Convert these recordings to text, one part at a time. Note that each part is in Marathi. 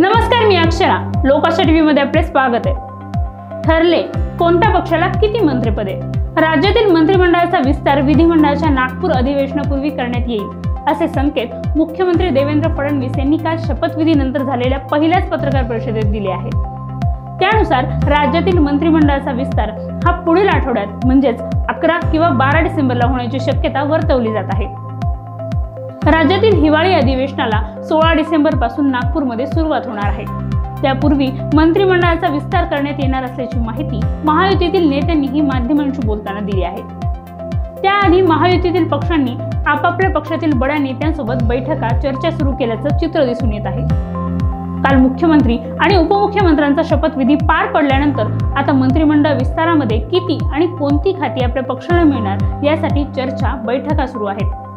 नमस्कार मी अक्षरा. लोकाशा टीव्ही मध्ये आपले स्वागत आहे. ठरले कोणत्या पक्षाला किती मंत्रिपदे? राज्यातील मंत्रिमंडळाचा विस्तार विधिमंडळाच्या नागपूर अधिवेशनापूर्वी करण्यात येईल असे संकेत मुख्यमंत्री देवेंद्र फडणवीस यांनी काल शपथविधीनंतर झालेल्या पहिल्याच पत्रकार परिषदेत दिले आहेत. त्यानुसार राज्यातील मंत्रिमंडळाचा विस्तार हा पुढील आठवड्यात म्हणजेच अकरा किंवा बारा डिसेंबरला होण्याची शक्यता वर्तवली जात आहे. राज्यातील हिवाळी अधिवेशनाला सोळा डिसेंबरपासून नागपूरमध्ये सुरुवात होणार आहे. त्यापूर्वी मंत्रिमंडळाचा विस्तार करण्यात येणार असल्याची माहिती महायुतीतील नेत्यांनीही माध्यमांशी बोलताना दिली आहे. त्याआधी महायुतीतील पक्षांनी आपापल्या पक्षातील बड्या नेत्यांसोबत बैठका चर्चा सुरू केल्याचं चित्र दिसून येत आहे. काल मुख्यमंत्री आणि उपमुख्यमंत्र्यांचा शपथविधी पार पडल्यानंतर आता मंत्रिमंडळ विस्तारामध्ये किती आणि कोणती खाती आपल्या पक्षाला मिळणार यासाठी चर्चा बैठका सुरू आहेत.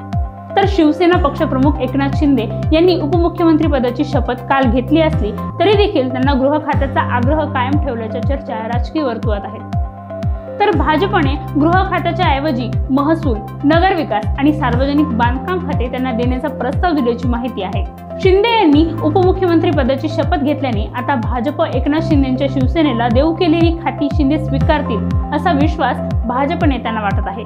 तर शिवसेना पक्षप्रमुख एकनाथ शिंदे यांनी उपमुख्यमंत्री पदाची शपथ काल घेतली असली तरी देखील त्यांना गृह खात्याचा आग्रह कायम ठेवल्याच्या चर्चा राजकीय वर्तुळात आहेत. तर भाजपने गृह खात्याच्या ऐवजी महसूल नगरविकास आणि सार्वजनिक बांधकाम खाते त्यांना देण्याचा प्रस्ताव दिल्याची माहिती आहे. शिंदे यांनी उपमुख्यमंत्री पदाची शपथ घेतल्याने आता भाजप एकनाथ शिंदेच्या शिवसेनेला देऊ केलेली खाती शिंदे स्वीकारतील असा विश्वास भाजप नेत्यांना वाटत आहे.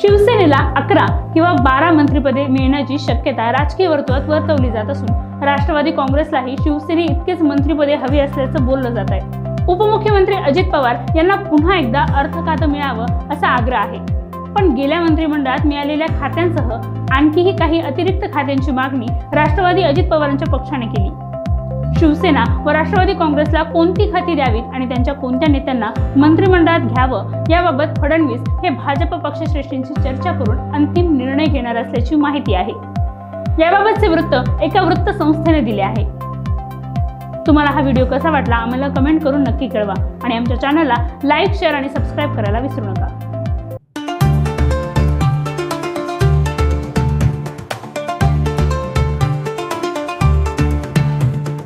शिवसेनेला अकरा किंवा बारा मंत्रिपदे मिळण्याची शक्यता राजकीय वर्तुळात वर्तवली जात असून राष्ट्रवादी काँग्रेसलाही शिवसेने इतकेच मंत्रिपदे हवी असल्याचं बोललं जात आहे. उपमुख्यमंत्री अजित पवार यांना पुन्हा एकदा अर्थ खातं मिळावं असा आग्रह आहे. पण गेल्या मंत्रिमंडळात मिळालेल्या खात्यांसह आणखीही काही अतिरिक्त खात्यांची मागणी राष्ट्रवादी अजित पवारांच्या पक्षाने केली. शिवसेना व राष्ट्रवादी काँग्रेसला कोणती खाती द्यावीत आणि त्यांच्या कोणत्या नेत्यांना मंत्रिमंडळात घ्यावं याबाबत फडणवीस हे भाजप पक्षश्रेष्ठींची चर्चा करून अंतिम निर्णय घेणार असल्याची माहिती आहे. याबाबतचे वृत्त एका वृत्तसंस्थेने दिले आहे. तुम्हाला हा व्हिडिओ कसा वाटला आम्हाला कमेंट करून नक्की कळवा आणि आमच्या चॅनलला लाईक शेअर आणि सबस्क्राईब करायला विसरू नका.